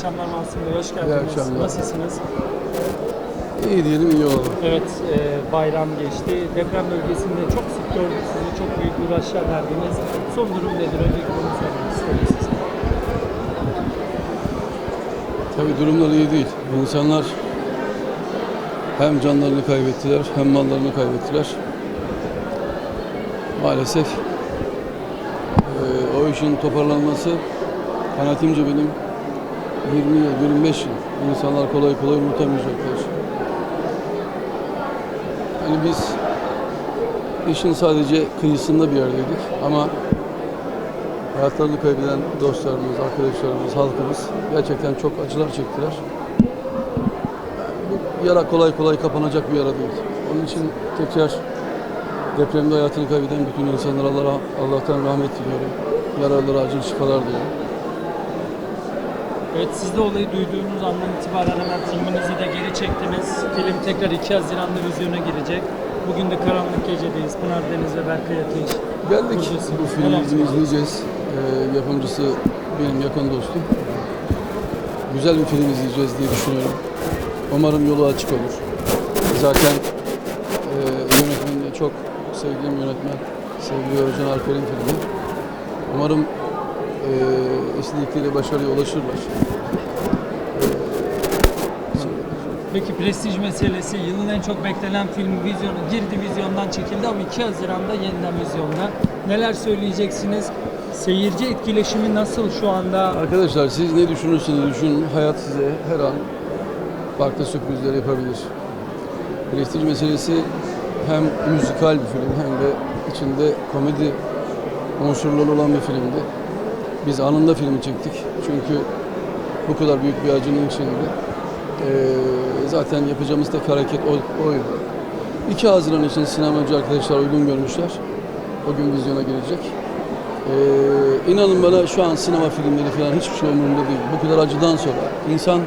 akşamlar Mahsun Bey, hoş geldiniz. akşamlar. Nasılsınız? İyi diyelim iyi olalım. Evet, e, bayram geçti. Deprem bölgesinde çok sık gördük sizi, çok büyük uğraşlar verdiniz. Son durum nedir? Öncelikle bunu sormak size. Tabii durumlar iyi değil. İnsanlar hem canlarını kaybettiler hem mallarını kaybettiler. Maalesef eee, o işin toparlanması kanaatimce benim 20 yıl, 25 yıl insanlar kolay kolay unutamayacaklar. Yani biz işin sadece kıyısında bir yerdeydik ama hayatlarını kaybeden dostlarımız, arkadaşlarımız, halkımız gerçekten çok acılar çektiler. Bu yara kolay kolay kapanacak bir yara değil. Onun için tekrar depremde hayatını kaybeden bütün insanlara Allah, Allah'tan rahmet diliyorum. Yaralılara acil şifalar diliyorum. Evet, siz de olayı duyduğunuz andan itibaren hemen filminizi de geri çektiniz. Film tekrar 2 Haziran'da vizyona girecek. Bugün de Karanlık Gece'deyiz. Pınar Deniz ve Berkay Ateş. Geldik Buradasın. bu filmi izleyeceğiz. Ee, yapımcısı benim yakın dostum. Güzel bir film izleyeceğiz diye düşünüyorum. Umarım yolu açık olur. Zaten e, yönetmeni de çok sevdiğim yönetmen. Sevgili Özcan Alper'in filmi. Umarım e, istedikleri başarıya ulaşırlar. Peki prestij meselesi yılın en çok beklenen filmi vizyona girdi vizyondan çekildi ama 2 Haziran'da yeniden vizyonda. Neler söyleyeceksiniz? Seyirci etkileşimi nasıl şu anda? Arkadaşlar siz ne düşünürseniz düşünün hayat size her an farklı sürprizler yapabilir. Prestij meselesi hem müzikal bir film hem de içinde komedi unsurları olan bir filmdi. Biz anında filmi çektik. Çünkü bu kadar büyük bir acının içinde eee, zaten yapacağımız tek hareket o- oydu. 2 Haziran için sinemacı arkadaşlar uygun görmüşler. O gün vizyona girecek. Ee, inanın bana şu an sinema filmleri falan hiçbir şey umurumda değil. Bu kadar acıdan sonra insan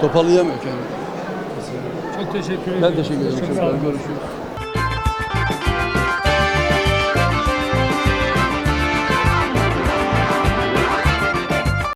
toparlayamıyor kendini. Çok teşekkür ederim. Ben teşekkür ederim. Çok sağ olun. Görüşürüz.